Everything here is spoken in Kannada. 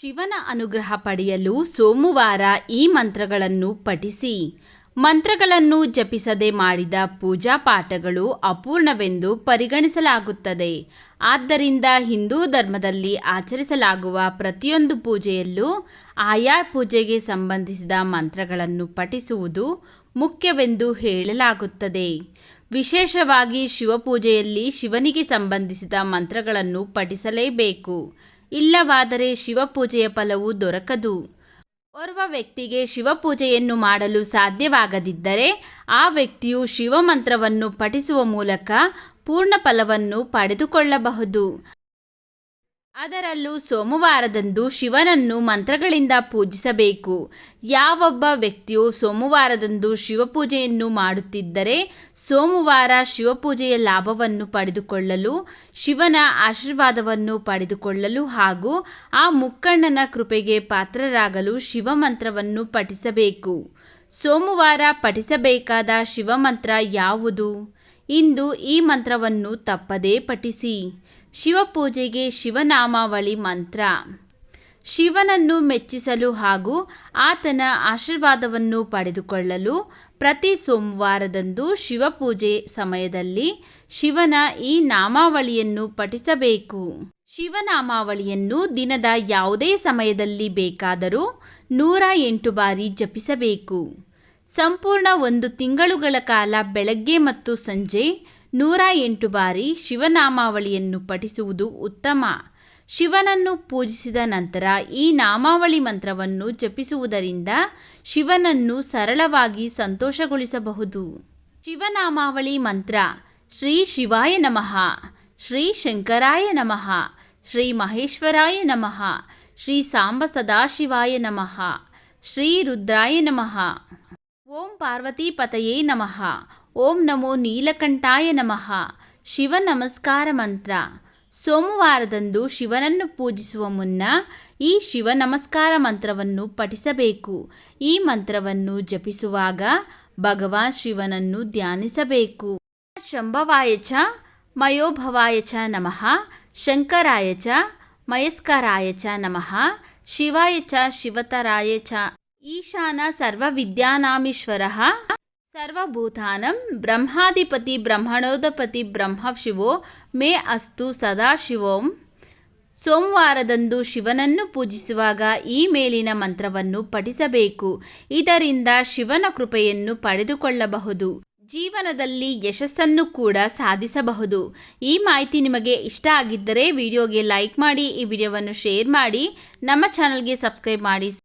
ಶಿವನ ಅನುಗ್ರಹ ಪಡೆಯಲು ಸೋಮವಾರ ಈ ಮಂತ್ರಗಳನ್ನು ಪಠಿಸಿ. ಮಂತ್ರಗಳನ್ನು ಜಪಿಸದೆ ಮಾಡಿದ ಪೂಜಾ ಪಾಠಗಳು ಅಪೂರ್ಣವೆಂದು ಪರಿಗಣಿಸಲಾಗುತ್ತದೆ. ಆದ್ದರಿಂದ ಹಿಂದೂ ಧರ್ಮದಲ್ಲಿ ಆಚರಿಸಲಾಗುವ ಪ್ರತಿಯೊಂದು ಪೂಜೆಯಲ್ಲೂ ಆಯಾ ಪೂಜೆಗೆ ಸಂಬಂಧಿಸಿದ ಮಂತ್ರಗಳನ್ನು ಪಠಿಸುವುದು ಮುಖ್ಯವೆಂದು ಹೇಳಲಾಗುತ್ತದೆ. ವಿಶೇಷವಾಗಿ ಶಿವಪೂಜೆಯಲ್ಲಿ ಶಿವನಿಗೆ ಸಂಬಂಧಿಸಿದ ಮಂತ್ರಗಳನ್ನು ಪಠಿಸಲೇಬೇಕು. ಇಲ್ಲವಾದರೆ ಶಿವಪೂಜೆಯ ಫಲವು ದೊರಕದು. ಓರ್ವ ವ್ಯಕ್ತಿಗೆ ಶಿವಪೂಜೆಯನ್ನು ಮಾಡಲು ಸಾಧ್ಯವಾಗದಿದ್ದರೆ ಆ ವ್ಯಕ್ತಿಯು ಶಿವಮಂತ್ರವನ್ನು ಪಠಿಸುವ ಮೂಲಕ ಪೂರ್ಣ ಫಲವನ್ನು ಪಡೆದುಕೊಳ್ಳಬಹುದು. ಅದರಲ್ಲೂ ಸೋಮವಾರದಂದು ಶಿವನನ್ನು ಮಂತ್ರಗಳಿಂದ ಪೂಜಿಸಬೇಕು. ಯಾವೊಬ್ಬ ವ್ಯಕ್ತಿಯು ಸೋಮವಾರದಂದು ಶಿವಪೂಜೆಯನ್ನು ಮಾಡುತ್ತಿದ್ದರೆ ಸೋಮವಾರ ಶಿವಪೂಜೆಯ ಲಾಭವನ್ನು ಪಡೆದುಕೊಳ್ಳಲು, ಶಿವನ ಆಶೀರ್ವಾದವನ್ನು ಪಡೆದುಕೊಳ್ಳಲು ಹಾಗೂ ಆ ಮುಕ್ಕಣ್ಣನ ಕೃಪೆಗೆ ಪಾತ್ರರಾಗಲು ಶಿವಮಂತ್ರವನ್ನು ಪಠಿಸಬೇಕು. ಸೋಮವಾರ ಪಠಿಸಬೇಕಾದ ಶಿವಮಂತ್ರ ಯಾವುದು? ಇಂದು ಈ ಮಂತ್ರವನ್ನು ತಪ್ಪದೇ ಪಠಿಸಿ. ಶಿವಪೂಜೆಗೆ ಶಿವನಾಮಾವಳಿ ಮಂತ್ರ. ಶಿವನನ್ನು ಮೆಚ್ಚಿಸಲು ಹಾಗೂ ಆತನ ಆಶೀರ್ವಾದವನ್ನು ಪಡೆದುಕೊಳ್ಳಲು ಪ್ರತಿ ಸೋಮವಾರದಂದು ಶಿವಪೂಜೆ ಸಮಯದಲ್ಲಿ ಶಿವನ ಈ ನಾಮಾವಳಿಯನ್ನು ಪಠಿಸಬೇಕು. ಶಿವನಾಮಾವಳಿಯನ್ನು ದಿನದ ಯಾವುದೇ ಸಮಯದಲ್ಲಿ ಬೇಕಾದರೂ ನೂರ ಎಂಟು ಬಾರಿ ಜಪಿಸಬೇಕು. ಸಂಪೂರ್ಣ ಒಂದು ತಿಂಗಳುಗಳ ಕಾಲ ಬೆಳಗ್ಗೆ ಮತ್ತು ಸಂಜೆ ನೂರ ಎಂಟು ಬಾರಿ ಶಿವನಾಮಾವಳಿಯನ್ನು ಪಠಿಸುವುದು ಉತ್ತಮ. ಶಿವನನ್ನು ಪೂಜಿಸಿದ ನಂತರ ಈ ನಾಮಾವಳಿ ಮಂತ್ರವನ್ನು ಜಪಿಸುವುದರಿಂದ ಶಿವನನ್ನು ಸರಳವಾಗಿ ಸಂತೋಷಗೊಳಿಸಬಹುದು. ಶಿವನಾಮಾವಳಿ ಮಂತ್ರ, ಶ್ರೀ ಶಿವಾಯ ನಮಃ, ಶ್ರೀ ಶಂಕರಾಯ ನಮಃ, ಶ್ರೀ ಮಹೇಶ್ವರಾಯ ನಮಃ, ಶ್ರೀ ಸಾಂಬ ಸದಾಶಿವಾಯ ನಮಃ, ಶ್ರೀ ರುದ್ರಾಯ ನಮಃ. ಓಂ ಪಾರ್ವತೀಪತಯೇ ನಮಃ. ಓಂ ನಮೋ ನೀಲಕಂಠಾಯ ನಮಃ. ಶಿವ ನಮಸ್ಕಾರ ಮಂತ್ರ. ಸೋಮವಾರದಂದು ಶಿವನನ್ನು ಪೂಜಿಸುವ ಮುನ್ನ ಈ ಶಿವ ನಮಸ್ಕಾರ ಮಂತ್ರವನ್ನು ಪಠಿಸಬೇಕು. ಈ ಮಂತ್ರವನ್ನು ಜಪಿಸುವಾಗ ಭಗವಾನ್ ಶಿವನನ್ನು ಧ್ಯಾನಿಸಬೇಕು. ಶಂಭವಾಯ ಚ, ಮಯೋಭವಾಯ ಚ ನಮಃ. ಶಂಕರಾಯ ಚ, ಮಯಸ್ಕರಾಯ ಚ ನಮಃ. ಶಿವಾಯ ಚ, ಶಿವತರಾಯ ಚ ಈಶಾನ ಸರ್ವವಿದ್ಯಾನಾಮೀಶ್ವರಃ ಸರ್ವಭೂತಾನಂ ಬ್ರಹ್ಮಾಧಿಪತಿ ಬ್ರಹ್ಮಣೋದಪತಿ ಬ್ರಹ್ಮ ಶಿವೋ ಮೇ ಅಸ್ತು ಸದಾಶಿವೋಂ ಸೋಮವಾರದಂದು ಶಿವನನ್ನು ಪೂಜಿಸುವಾಗ ಈ ಮೇಲಿನ ಮಂತ್ರವನ್ನು ಪಠಿಸಬೇಕು. ಇದರಿಂದ ಶಿವನ ಕೃಪೆಯನ್ನು ಪಡೆದುಕೊಳ್ಳಬಹುದು. ಜೀವನದಲ್ಲಿ ಯಶಸ್ಸನ್ನು ಕೂಡ ಸಾಧಿಸಬಹುದು. ಈ ಮಾಹಿತಿ ನಿಮಗೆ ಇಷ್ಟ ಆಗಿದ್ದರೆ ವಿಡಿಯೋಗೆ ಲೈಕ್ ಮಾಡಿ, ಈ ವಿಡಿಯೋವನ್ನು ಶೇರ್ ಮಾಡಿ, ನಮ್ಮ ಚಾನಲ್ಗೆ ಸಬ್ಸ್ಕ್ರೈಬ್ ಮಾಡಿ.